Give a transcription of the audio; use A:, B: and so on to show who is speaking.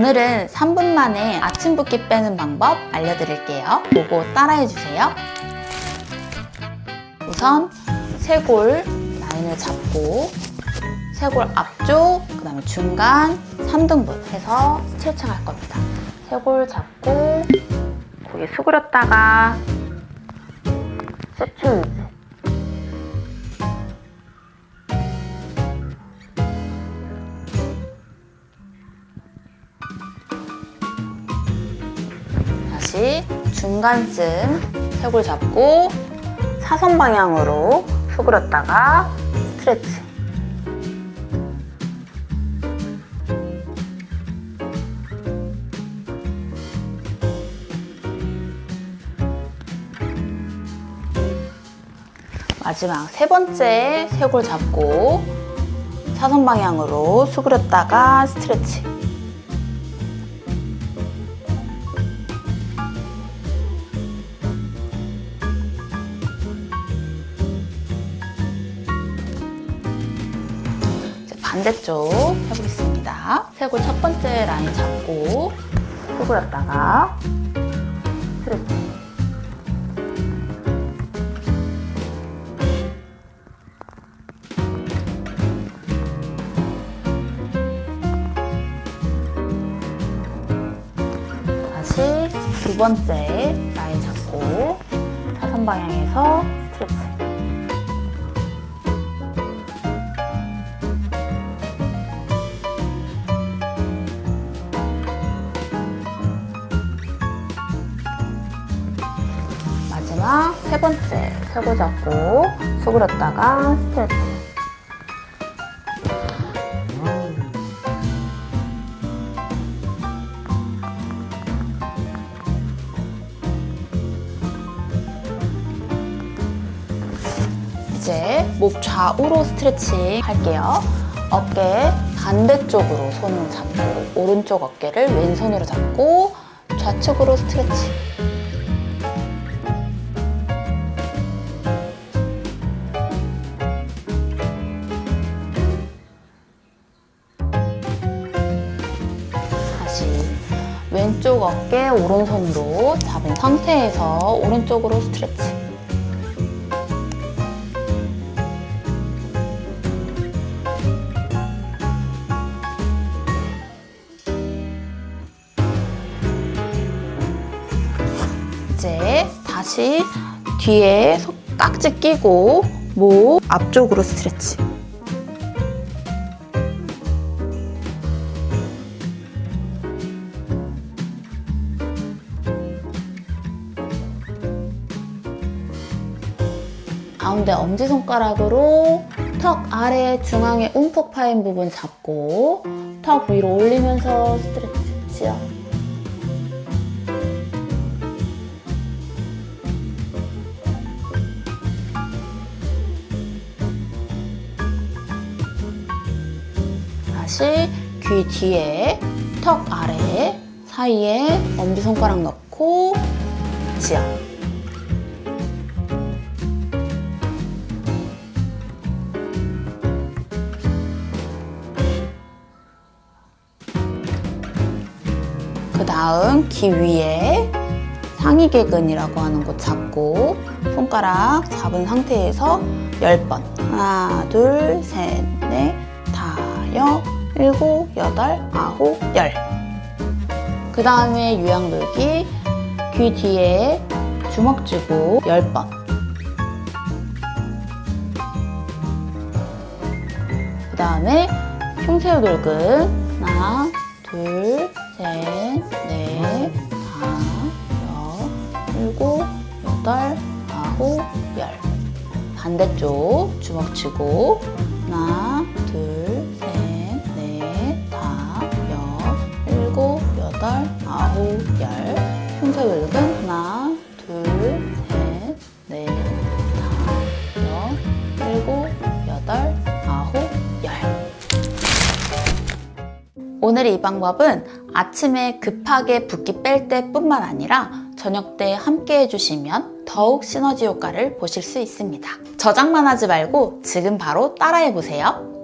A: 오늘은 3분 만에 아침 붓기 빼는 방법 알려드릴게요. 보고 따라해주세요. 우선 쇄골 라인을 잡고 쇄골 앞쪽, 그 다음에 중간 3등분 해서 스트레칭 할 겁니다. 쇄골 잡고 고개 수그렸다가 스트레칭 다시 중간쯤 쇄골 잡고 사선 방향으로 수그렸다가 스트레치. 마지막 세 번째 쇄골 잡고 사선 방향으로 수그렸다가 스트레치. 반대쪽 해보겠습니다. 쇄골 첫 번째 라인 잡고 수그렸다가 스트레치. 다시 두 번째 라인 잡고 사선 방향에서 스트레 치. 마지막 세 번째 쇄골 잡고 수그렸다가 스트레치. 이제 목 좌우로 스트레칭 할게요. 어깨 반대쪽으로 손을 잡고 오른쪽 어깨를 왼손으로 잡고 좌측으로 스트레칭. 왼쪽 어깨 오른손으로 잡은 상태에서 오른쪽으로 스트레칭. 이제 다시 뒤에 손 깍지 끼고 목 앞쪽으로 스트레치. 가운데 엄지손가락으로 턱 아래 중앙에 움푹 파인 부분 잡고 턱 위로 올리면서 스트레치요. 다시 귀 뒤에 턱 아래 사이에 엄지손가락 넣고 지어. 그 다음 귀 위에 상위개근이라고 하는 곳 잡고 손가락 잡은 상태에서 10번. 하나 둘 셋 넷 다섯 일곱 여덟 아홉 열 그 다음에 요양돌기. 귀 뒤에 주먹 쥐고 10번. 그 다음에 흉쇄 돌근. 하나 둘 셋, 넷, 다, 여, 일곱, 여덟, 아홉, 열. 반대쪽 주먹 치고 하나, 둘, 셋, 넷, 다, 여, 일곱, 여덟, 아홉, 열. 흉쇄 돌근 하나, 둘, 셋, 넷, 다, 여, 일곱, 여덟, 아홉, 열. 오늘 이 방법은 아침에 급하게 붓기 뺄 때뿐만 아니라 저녁 때 함께 해주시면 더욱 시너지 효과를 보실 수 있습니다. 저장만 하지 말고 지금 바로 따라해 보세요.